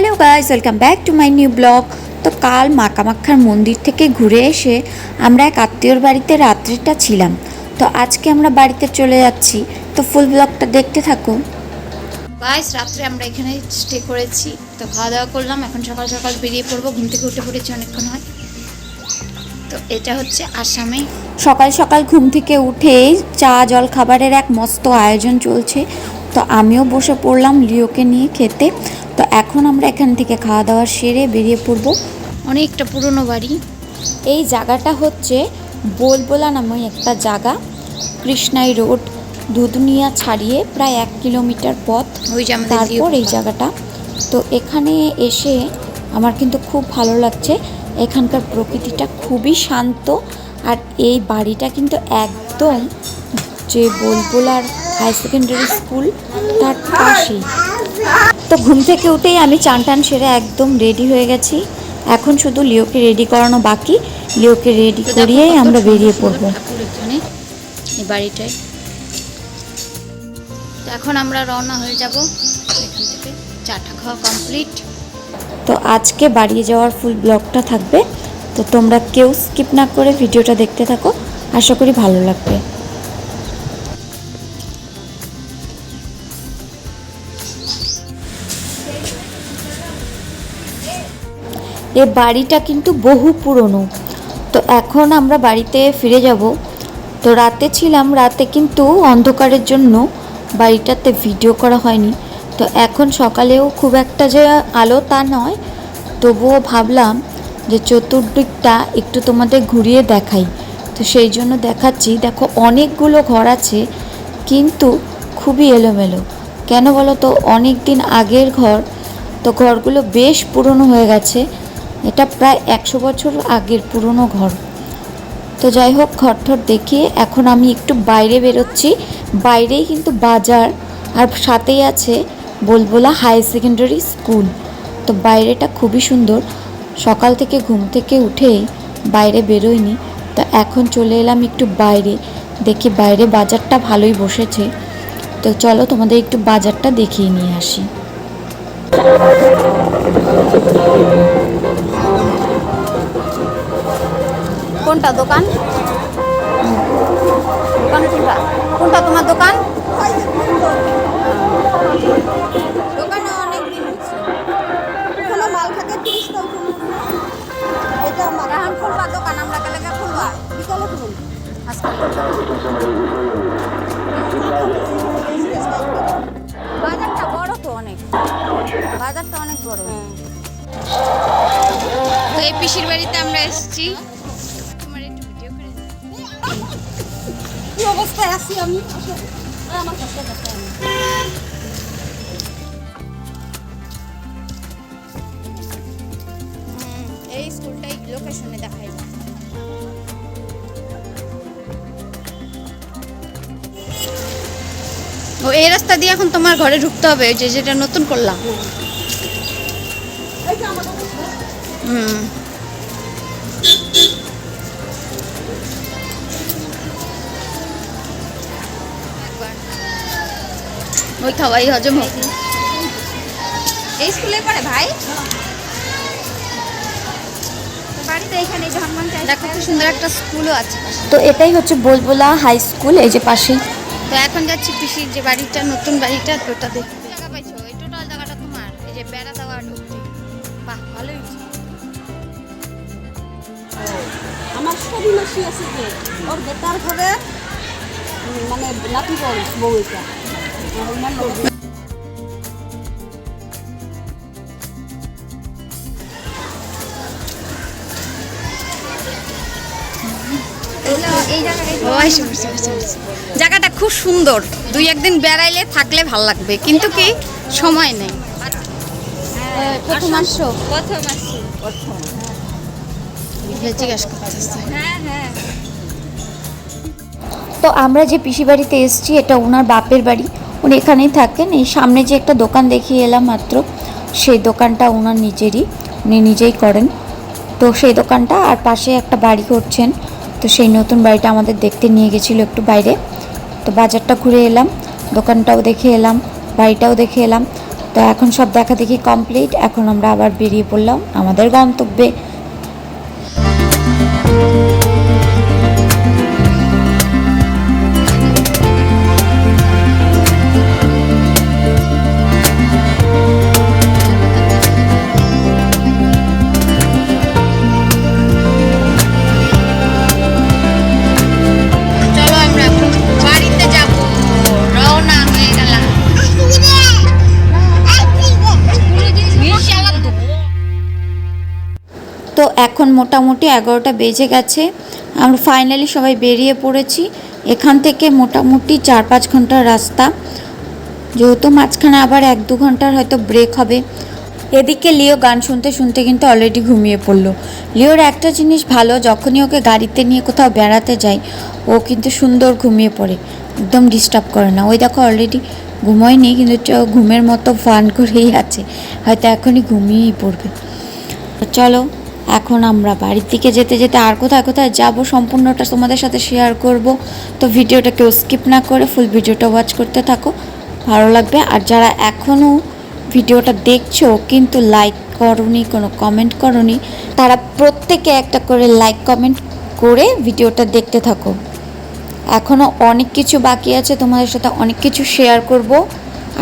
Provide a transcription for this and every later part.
Hello guys welcome back to my new blog তো কাল মা কামাক্ষার মন্দির থেকে ঘুরে এসে আমরা এক আত্মীয়র বাড়িতে রাত্রিটা ছিলাম। তো আজকে আমরা বাড়িতে চলে যাচ্ছি। তো ফুল ব্লগটা দেখতে থাকো গাইজ রাত্রে আমরা এখানে স্টে করেছি। তো খাওয়া দাওয়া করলাম। এখন সকাল সকাল বেরিয়ে পড়ব। ঘুম থেকে উঠে পড়েছি অনেকক্ষণ হয়। তো এটা হচ্ছে আসামে। সকাল সকাল ঘুম থেকে উঠেই চা, জল খাবারের এক মস্ত আয়োজন চলছে। তো আমিও বসে পড়লাম লিওকে নিয়ে খেতে। তো এখন আমরা এখান থেকে খাওয়া দাওয়া সেরে বেরিয়ে পড়ব। অনেকটা পুরনো বাড়ি। এই জায়গাটা হচ্ছে বোলবোলা নামে একটা জায়গা। কৃষ্ণাই রোড দুদুনিয়া ছাড়িয়ে প্রায় এক কিলোমিটার পথ। ওই তারপর এই জায়গাটা। তো এখানে এসে আমার কিন্তু খুব ভালো লাগছে। এখানকার প্রকৃতিটা খুবই শান্ত। আর এই বাড়িটা কিন্তু একদম যে বোলবোলার হাই সেকেন্ডারি স্কুল তার পাশেই। তো ঘুম থেকে উঠেই আমি চান টান সেরে একদম রেডি হয়ে গেছি। এখন শুধু লিওকে রেডি করানো বাকি। লিওকে রেডি করিয়েই আমরা বেরিয়ে পড়ব। এই বাড়িটায়। তো এখন আমরা রওনা হয়ে যাব এখান থেকে। চাটা খাওয়া কমপ্লিট তো আজকে বাড়িয়ে যাওয়ার ফুল ব্লগটা থাকবে। তো তোমরা কেউ স্কিপ না করে ভিডিওটা দেখতে থাকো। আশা করি ভালো লাগবে। এ বাড়িটা কিন্তু বহু পুরনো। তো এখন আমরা বাড়িতে ফিরে যাব। তো রাতে ছিলাম, রাতে কিন্তু অন্ধকারের জন্য বাড়িটাতে ভিডিও করা হয়নি। তো এখন সকালেও খুব একটা যে আলো তা নয়। তবুও ভাবলাম যে চতুর্দিকটা একটু তোমাদের ঘুরিয়ে দেখাই। তো সেই জন্য দেখাচ্ছি, দেখো অনেকগুলো ঘর আছে, কিন্তু খুবই এলোমেলো। কেন বলো তো? অনেক দিন আগের ঘর। তো ঘরগুলো বেশ পুরনো হয়ে গেছে। এটা প্রায় একশো বছর আগের পুরনো ঘর। তো যাই হোক ঘরঠর দেখিয়ে এখন আমি একটু বাইরে বেরোচ্ছি। বাইরেই কিন্তু বাজার, আর সাথেই আছে বলবোলা হাই সেকেন্ডারি স্কুল। তো বাইরেটা খুবই সুন্দর। সকাল থেকে ঘুম থেকে উঠেই বাইরে বেরোয়নি তো এখন চলে এলাম একটু বাইরে। দেখি বাইরে বাজারটা ভালোই বসেছে। তো চলো তোমাদের একটু বাজারটা দেখিয়ে নিয়ে আসি। কোনটা দোকান? দোকান কোনটা? কোনটা তোমার দোকান? দোকানে অনেক দিন মাল থাকে এটা আমার এখন খুলবা দোকান আমরা গেলে খুলবা বিকালে খুলুন। আজকাল বাজারটা বড় তো অনেক। বাজারটা অনেক বড়। তো এই পিসির বাড়িতে আমরা এসেছি। অবস্থায় আছি আমি। এই আমার কাছে এই স্কুলটাই লোকেশনে দেখাই যায় ও এই রাস্তা দিয়ে এখন তোমার ঘরে ঢুকতে হবে যে যেটা নতুন করলাম। হুম। ওই খাওয়াই হজম হোক। এই স্কুলে পড়ে ভাই? বাড়িতে এখানে হনুমান দেখো কি সুন্দর একটা স্কুলও আছে তো এটাই হচ্ছে বলবোলা হাই স্কুল এই যে পাশেই তো এখন যাচ্ছি পিসির যে বাড়িটা নতুন বাড়িটা তো ওটা দেখতে। জায়গা পাইছো? এই টোটাল জায়গাটা তোমার এই যে বেড়া দেওয়া ঢুকতে বাহ ভালোই হয়েছে। আমার সবই মাসি আছে যে ওর বেটার ঘরে মানে নাতি বউ বউ জায়গাটা খুব সুন্দর। দুই একদিন বেড়াইলে থাকলে ভালো লাগবে, কিন্তু কি সময় নেই। তো আমরা যে পিসি বাড়িতে এসেছি, এটা ওনার বাপের বাড়ি। উনি এখানেই থাকেন। এই সামনে যে একটা দোকান দেখিয়ে এলাম মাত্র, সেই দোকানটা ওনার নিজেরই, উনি নিজেই করেন। তো সেই দোকানটা আর পাশে একটা বাড়ি করছেন। তো সেই নতুন বাড়িটা আমাদের দেখতে নিয়ে গেছিল একটু বাইরে। তো বাজারটা ঘুরে এলাম, দোকানটাও দেখে এলাম, বাড়িটাও দেখে এলাম। তো এখন সব দেখা দেখি কমপ্লিট এখন আমরা আবার বেরিয়ে পড়লাম আমাদের গন্তব্যে। তো এখন মোটামুটি এগারোটা বেজে গেছে। আমরা ফাইনালি সবাই বেরিয়ে পড়েছি। এখান থেকে মোটামুটি চার পাঁচ ঘণ্টার রাস্তা। যেহেতু মাঝখানে আবার এক দু ঘণ্টার হয়তো ব্রেক হবে। এদিকে লিও গান শুনতে শুনতে কিন্তু অলরেডি ঘুমিয়ে পড়ল। লিওর একটা জিনিস ভালো, যখনই ওকে গাড়িতে নিয়ে কোথাও বেড়াতে যাই, ও কিন্তু সুন্দর ঘুমিয়ে পড়ে। একদম ডিস্টার্ব করে না। ওই দেখো অলরেডি ঘুমোয়নি, কিন্তু ঘুমের মতো ফান করেই আছে। হয়তো এখনই ঘুমিয়েই পড়বে। চলো এখন আমরা বাড়ির দিকে যেতে যেতে আর কোথায় কোথায় যাব সম্পূর্ণটা তোমাদের সাথে শেয়ার করব। তো ভিডিওটা কেউ স্কিপ না করে ফুল ভিডিওটা ওয়াচ করতে থাকো। ভালো লাগবে। আর যারা এখনও ভিডিওটা দেখছ, কিন্তু লাইক করনি, কোনো কমেন্ট করনি, তারা প্রত্যেকে একটা করে লাইক কমেন্ট করে ভিডিওটা দেখতে থাকো। এখনও অনেক কিছু বাকি আছে, তোমাদের সাথে অনেক কিছু শেয়ার করব।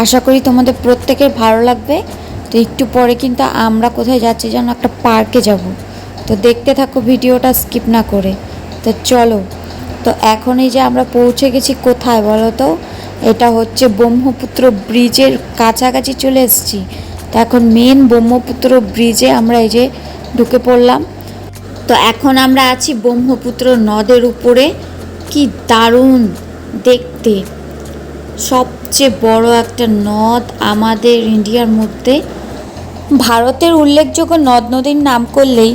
আশা করি তোমাদের প্রত্যেকের ভালো লাগবে। তো একটু পরে কিন্তু আমরা কোথায় যাচ্ছি যেন একটা পার্কে যাব। তো দেখতে থাকো ভিডিওটা স্কিপ না করে। তো চলো, তো এখন এই যে আমরা পৌঁছে গেছি কোথায় বলো তো? এটা হচ্ছে ব্রহ্মপুত্র ব্রিজের কাছাকাছি চলে এসেছি। তো এখন মেন ব্রহ্মপুত্র ব্রিজে আমরা এই যে ঢুকে পড়লাম। তো এখন আমরা আছি ব্রহ্মপুত্র নদের উপরে। কি দারুণ দেখতে। সবচেয়ে বড় একটা নদ আমাদের ইন্ডিয়ার মধ্যে। ভারতের উল্লেখযোগ্য নদ নদীর নাম করলেই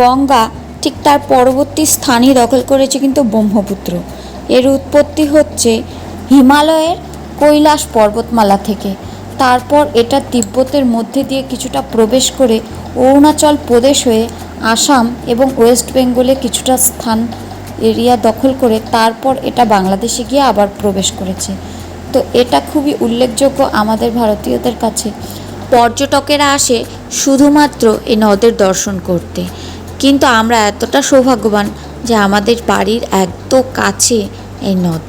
গঙ্গা ঠিক তার পরবর্তী স্থানই দখল করেছে কিন্তু ব্রহ্মপুত্র। এর উৎপত্তি হচ্ছে হিমালয়ের কৈলাস পর্বতমালা থেকে। তারপর এটা তিব্বতের মধ্যে দিয়ে কিছুটা প্রবেশ করে অরুণাচল প্রদেশ হয়ে আসাম এবং ওয়েস্ট বেঙ্গলে কিছুটা স্থান এরিয়া দখল করে তারপর এটা বাংলাদেশে গিয়ে আবার প্রবেশ করেছে। তো এটা খুবই উল্লেখযোগ্য আমাদের ভারতীয়দের কাছে। পর্যটকেরা আসে শুধুমাত্র এই নদের দর্শন করতে। কিন্তু আমরা এতটা সৌভাগ্যবান যে আমাদের বাড়ির একদম কাছে এই নদ।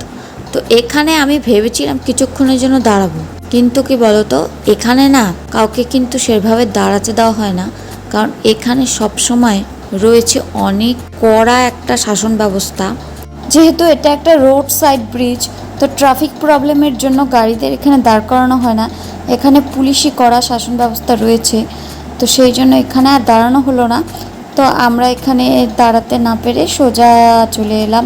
তো এখানে আমি ভেবেছিলাম কিছুক্ষণের জন্য দাঁড়াবো। কিন্তু কি বলতো, এখানে না কাউকে কিন্তু সেভাবে দাঁড়াতে দেওয়া হয় না। কারণ এখানে সব সময় রয়েছে অনেক কড়া একটা শাসন ব্যবস্থা। যেহেতু এটা একটা রোড সাইড ব্রিজ তো ট্রাফিক প্রবলেমের জন্য গাড়িদের এখানে দাঁড় করানো হয় না। এখানে পুলিশি করা শাসন ব্যবস্থা রয়েছে। তো সেই জন্য এখানে আর দাঁড়ানো হলো না। তো আমরা এখানে দাঁড়াতে না পেরে সোজা চলে এলাম।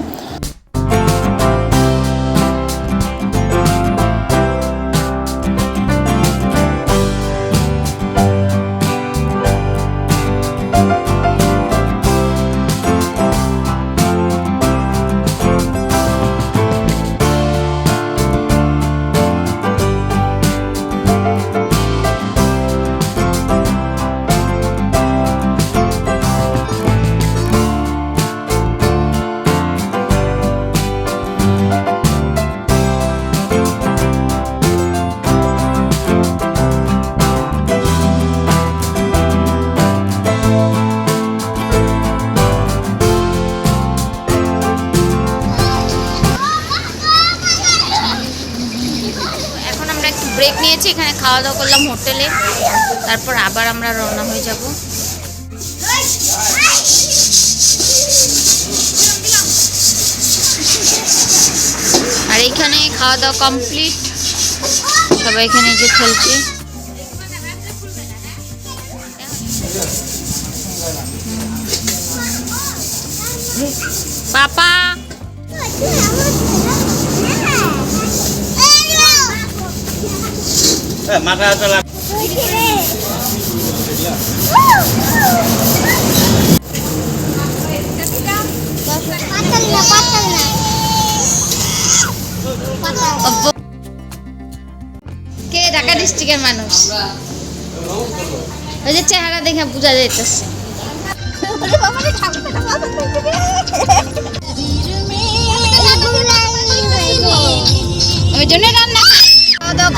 খাওয়া দাওয়া করলাম হোটেলে। তারপর আবার আমরা রওনা হয়ে যাব। আর এখানে খাওয়া দাওয়া কমপ্লিট। সবাই এখানে যে খেলছে। পাপা! কে ঢাকা ডিস্ট্রিক্টের মানুষ? ওই যে চেহারা দেখে বোঝা যাইতেছে। ওই জন্য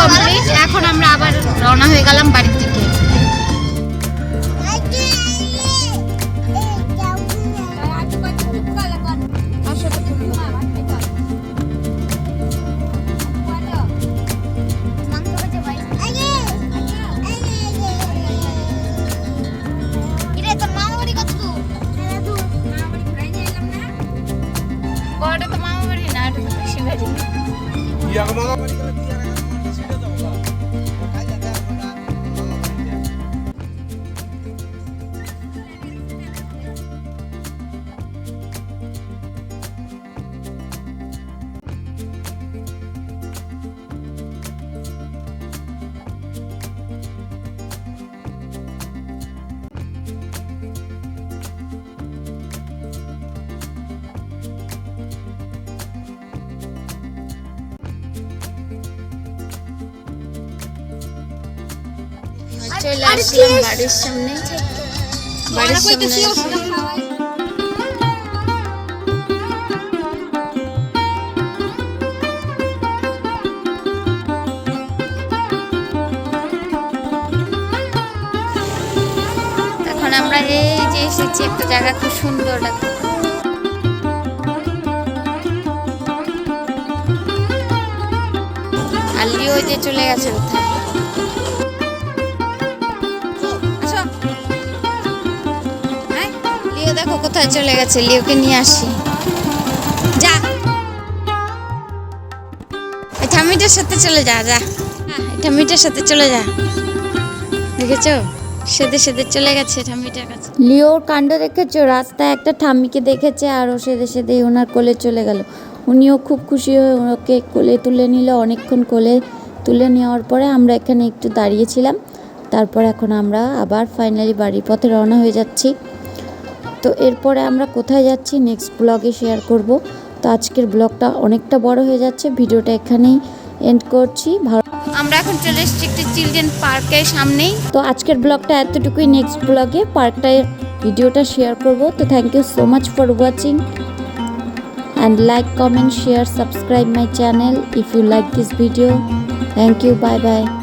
কমপ্লিট এখন আমরা আবার রওনা হয়ে গেলাম বাড়ির দিকে। চলে আসলাম বাড়ির সামনে। বাড়ির সামনে এখন আমরা এই যে এসেছি একটা জায়গা খুব সুন্দর দেখো আর লিও যে চলে গেছে কোথায়? লিও দেখো কোথায় চলে গেছে লিওকে নিয়ে আসি। যা। ঠামিটার সাথে চলে যা যা। হ্যাঁ, ঠামিটার সাথে চলে যা। দেখেছ? সেদে সেদে চলে গেছে ঠামিটার কাছে। লিওর কাণ্ড দেখেছ? রাস্তায় একটা ঠাম্মিকে দেখেছে আর ও সেদে সেদে ওনার কোলে চলে গেল। উনিও খুব খুশি হয়ে ওকে কোলে তুলে নিল। অনেকক্ষণ কোলে তুলে নেওয়ার পরে আমরা এখানে একটু দাঁড়িয়েছিলাম। তারপর এখন আমরা আবার ফাইনালি বাড়ির পথে রওনা হয়ে যাচ্ছি। তো এরপরে আমরা কোথায় যাচ্ছি নেক্সট ব্লগে শেয়ার করব। তো আজকের ব্লগটা অনেকটা বড় হয়ে যাচ্ছে ভিডিওটা এখানেই এন্ড করছি। ভালো আমরা এখন চলে এসেছি একটি চিলড্রেন পার্কের সামনেই। তো আজকের ব্লগটা এতটুকুই নেক্সট ব্লগে পার্কটায় ভিডিওটা শেয়ার করব। তো thank you so much for watching and like comment share subscribe my channel if you like this video thank you bye bye